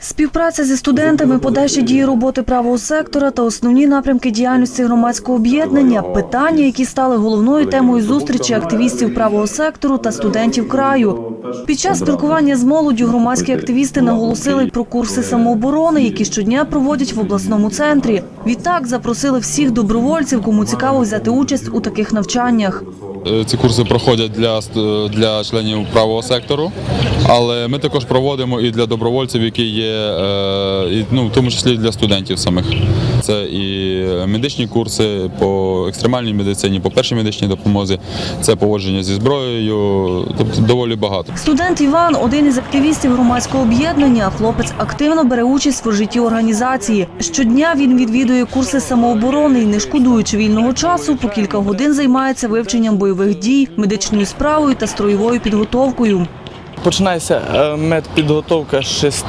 Співпраця зі студентами, подальші дії роботи правого сектора та основні напрямки діяльності громадського об'єднання – питання, які стали головною темою зустрічі активістів правого сектору та студентів краю. Під час спілкування з молоддю громадські активісти наголосили про курси самооборони, які щодня проводять в обласному центрі. Відтак запросили всіх добровольців, кому цікаво взяти участь у таких навчаннях. Е, Ці курси проходять для, для членів правого сектору, але ми також проводимо і для добровольців, які є, е, ну, в тому числі для студентів самих. Це і медичні курси по екстремальній медицині, по першій медичній допомозі, це поводження зі зброєю, тобто доволі багато. Студент Іван – один із активістів громадського об'єднання. Хлопець активно бере участь в житті організації. Щодня він відвідує курси самооборони і, не шкодуючи вільного часу, по кілька годин займається вивченням бойових дій, медичною справою та строєвою підготовкою. Починається е, медпідготовка з 6,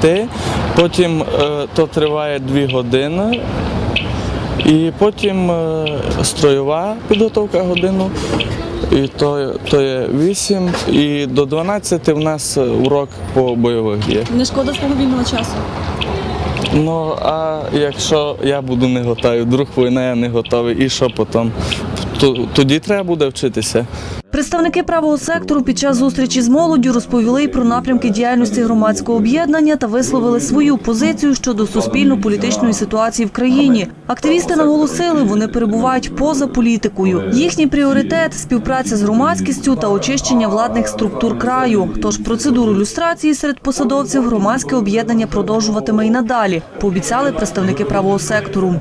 потім е, то триває 2 години, і потім е, строєва підготовка годину, і то, то є 8, і до 12 в нас урок по бойових діях. Не шкода свого вільного часу. Ну а якщо я буду не готовий, друг війна я не готовий, і що потім? То- Тоді треба буде вчитися. Представники правого сектору під час зустрічі з молоддю розповіли й про напрямки діяльності громадського об'єднання та висловили свою позицію щодо суспільно-політичної ситуації в країні. Активісти наголосили, вони перебувають поза політикою. Їхній пріоритет співпраця з громадськістю та очищення владних структур краю. Тож процедуру люстрації серед посадовців громадське об'єднання продовжуватиме й надалі. Пообіцяли представники правого сектору.